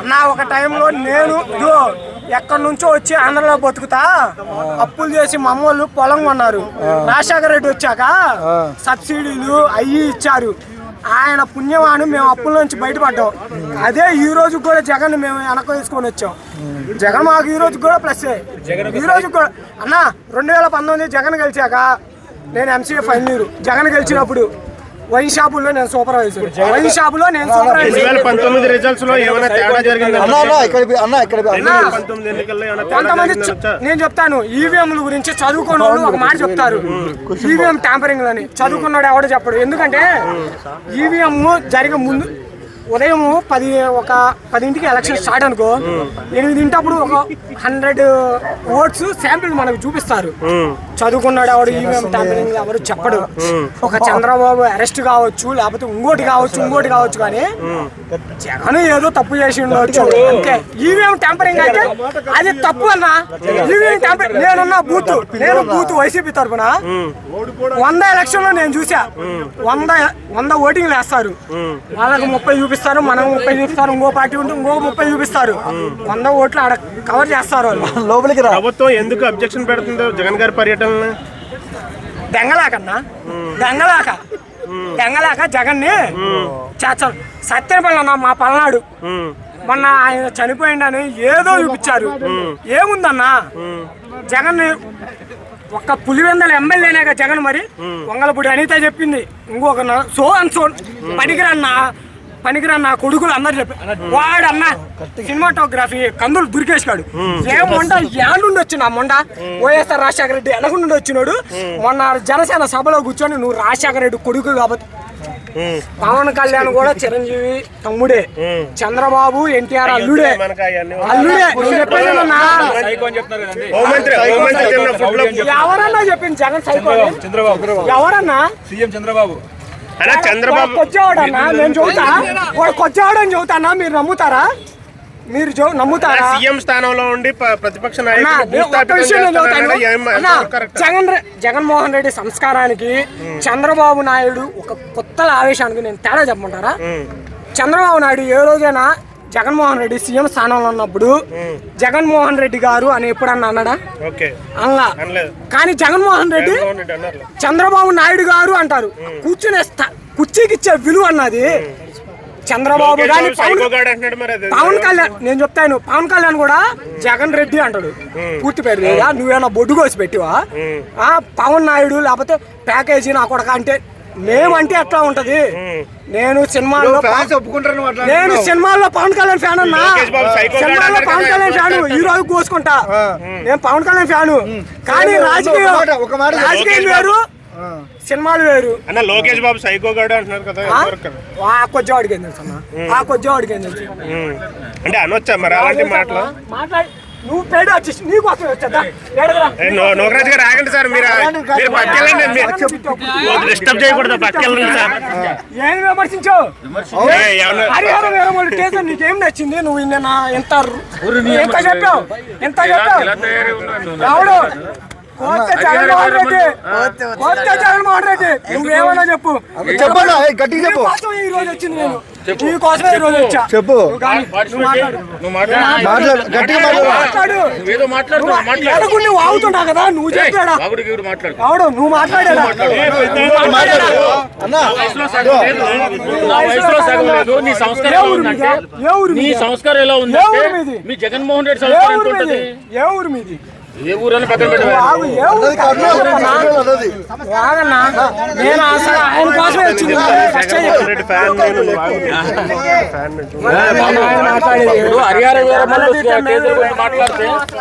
అన్న ఒక టైంలో నేను ఇదిగో ఎక్కడి నుంచో వచ్చి ఆంధ్రలో బతుకుతా. అప్పులు చేసి మా అమ్మోళ్ళు పొలం కొన్నారు. రాజశేఖర రెడ్డి వచ్చాక సబ్సిడీలు అయ్యి ఇచ్చారు. ఆయన పుణ్యమాను మేము అప్పుల నుంచి బయటపడ్డాం. అదే ఈ రోజు కూడా జగన్ మేము వెనక తీసుకొని వచ్చాం. జగన్ మాకు ఈ రోజు కూడా ప్లస్ ఈ రోజు కూడా అన్న రెండు వేల పంతొమ్మిది జగన్ గెలిచాక నేను ఎంసీఏ ఫైనల్ ఇయర్. జగన్ గెలిచినప్పుడు వైన్ షాపుల్లో నేను సూపర్వైజర్. వైన్ షాపులో నేను సూపర్వైజర్. పంతొమ్మిది రిజల్ట్స్లో ఏమైనా తేడా జరిగిందా? అన్న అన్న ఇక్కడ పోయి- అన్న ఇక్కడ పోయి- రెండు అన్న వేల పంతొమ్మిది ఎన్నికల్లో ఏమైనా తేడా కొంతమంది నేను చెప్తాను ఈవీఎంల గురించి చదువుకున్న వాళ్ళు ఒక మాట చెప్తారు. ఈవీఎం ట్యాంపరింగ్ అని చదువుకున్నాడు ఎవడో చెప్పడు. ఎందుకంటే ఈవీఎం జరిగే ముందు ఉదయం పది ఒక పదింటికి ఎలక్షన్ స్టార్ట్ అనుకో ఎనిమిదింటప్పుడు ఒక హండ్రెడ్ ఓట్స్ శాంపిల్ మనకు చూపిస్తారు. చదువుకున్నాడు ఎవడు ఈవీఎం ట్యాంపరింగ్ ఎవరు చెప్పడు. ఒక చంద్రబాబు అరెస్ట్ కావచ్చు లేకపోతే ఇంకోటి కావచ్చు ఇంకోటి కావచ్చు కానీ జగన్ ఏదో తప్పు చేసి ఉండవచ్చు అంతే. ఈవీఎం ట్యాంపరింగ్ అయితే అది తప్పు అన్నా ఈవీఎం ట్యాంపరింగ్ నేనున్న బూత్ నేను బూత్ వైసీపీ తరఫున వంద ఎలక్షన్లో నేను చూసా. వంద వంద ఓటింగ్ వేస్తారు. వాళ్ళకి ముప్పై చూపిస్తారు. మనం ముప్పై చూపిస్తారు ఇంకో పార్టీ ఉంటే ఇంకో ముప్పై చూపిస్తారు. వంద ఓట్లు ఆడ కవర్ చేస్తారు వాళ్ళు. లోపలికి రా. ప్రభుత్వం ఎందుకు అబ్జెక్షన్ పెడుతుందో జగన్ గారి పర్యటన దెంగలాకన్నా. దెంగలాక. దెంగలాక జగన్ని. చేస్తాను సత్యపల్లి అన్న మా పల్నాడు. మొన్న ఆయన చనిపోయిండని ఏదో చూపించారు. ఏముందన్నా? జగన్ ఒక్క పులివెందల ఎమ్మెల్యేనేగా జగన్ మరి. వంగలపూడి అనిత చెప్పింది. ఇంకొక నా- సో అండ్ సో. పనికిరన్న. పనికిరన్న కొడుకులు అందరు చెప్పి వాడన్న సినిమాటోగ్రఫీ కందులు దుర్గేష్గాడు ఏ మొండ నుండి వచ్చిన మొండ? వైఎస్ఆర్ రాజశేఖర రెడ్డి ఎనకుండి వచ్చినాడు? మొన్న జనసేన సభలో కూర్చొని నువ్వు రాజశేఖర రెడ్డి కొడుకు కాబట్టి. పవన్ కళ్యాణ్ కూడా చిరంజీవి తమ్ముడే. చంద్రబాబు ఎన్టీఆర్ అల్లుడే. అల్లుడే. ఎవరన్నా చెప్పింది జగన్ సైకో ఎవరన్నా? సీఎం చంద్రబాబు. అలా చంద్రబాబు కొచ్చేవాడన్నా నేను చెబుతా వాడు కొచ్చేవాడని చెబుతానా మీరు నమ్ముతారా? మీరు నమ్ముతారా? సీఎం స్థానంలో ఉండి ప్రతిపక్ష? జగన్ జగన్మోహన్ రెడ్డి సంస్కారానికి చంద్రబాబు నాయుడు ఒక కొత్త ఆవేశానికి నేను తేడా చెప్పమంటారా? చంద్రబాబు నాయుడు ఏ రోజైనా జగన్మోహన్ రెడ్డి సీఎం స్థానంలో ఉన్నప్పుడు జగన్మోహన్ రెడ్డి గారు అని ఎప్పుడన్నా అన్నాడా? అలా కానీ జగన్మోహన్ రెడ్డి చంద్రబాబు నాయుడు గారు అంటారు. కూర్చునే స్థా- కుర్చీకి ఇచ్చే విలువ అన్నది చంద్రబాబు గాని పవన్ కళ్యాణ్ నేను చెప్తాను. పవన్ కళ్యాణ్ కూడా జగన్ రెడ్డి అంటాడు. పూర్తి పేరు లేదా? నువ్వేనా బొడ్డు కోసి పెట్టివా? ఆ, పవన్ నాయుడు లేకపోతే ప్యాకేజీ నా కొడక అంటే మేమంటే ఎట్లా ఉంటది? నేను సినిమాల్లో ఫ్యాన్స్ ఒప్పుకుంటారని నేను సినిమాల్లో పవన్ కళ్యాణ్ ఫ్యాన్ అన్నా. సినిమాల్లో పవన్ కళ్యాణ్ ఫ్యాన్ ఈ రోజు కోసుకుంటా. నేను పవన్ కళ్యాణ్ ఫ్యాన్. కానీ రాజకీయం. రాజకీయం వేరు సినిమాలు వేరు. అన్న లోకేష్ బాబు సైకో గాడు అంటున్నారు కదా ఆ? ఎంతవరకు కరెక్ట్? ఆ తెలుసు ఉమ్. అంటే అనొచ్చా మరి అలాంటి మాటలు? మాట్లాడి. నువ్వు పేడ వచ్చేసి నో- నోకరాజు గారు ఆగండి సార్ మీరు డిస్టర్బ్ చేయకూడదు పక్కెళ్ళండి సార్. ఏం విమర్శించావు హరిహర వేరమూడి కేసు నీకేం నచ్చింది? నువ్వు నిన్న ఎంత ఎంత చెప్పావు? ఎంత చెప్పావు? కొత్త జగన్మోహన్ రెడ్డి. నువ్వేమన్నా చెప్పు. చెప్పన్నా, గట్టిగా చెప్పు. నీకోసమే ఈ రోజు వచ్చింది నేను. నీ కోసమే ఈ రోజు వచ్చా. చెప్పు. మాట్లాడు. మాట్లాడు. మాట్లాడు. మాట్లాడు. నువ్వు కదా. నువ్వు చెప్పాడా? మాట్లాడు. నువ్వు మాట్లాడాడా? అన్న నా వయసులో సగం లేదు. నీ సంస్కారం ఎలా ఉందంటే నీ? సంస్కారం ఎలా ఉందంటే? మీ జగన్మోహన్ రెడ్డి సంస్కారం ఎంత ఉంటుంది? ఏ ఊరు మీది? ఏ ఊరని పక్కన. ఆగన్నా. నేను అసలు ఆయన కోసమే వచ్చింది. మాట్లాడేది. ఇప్పుడు హరిహర మాట్లాడితే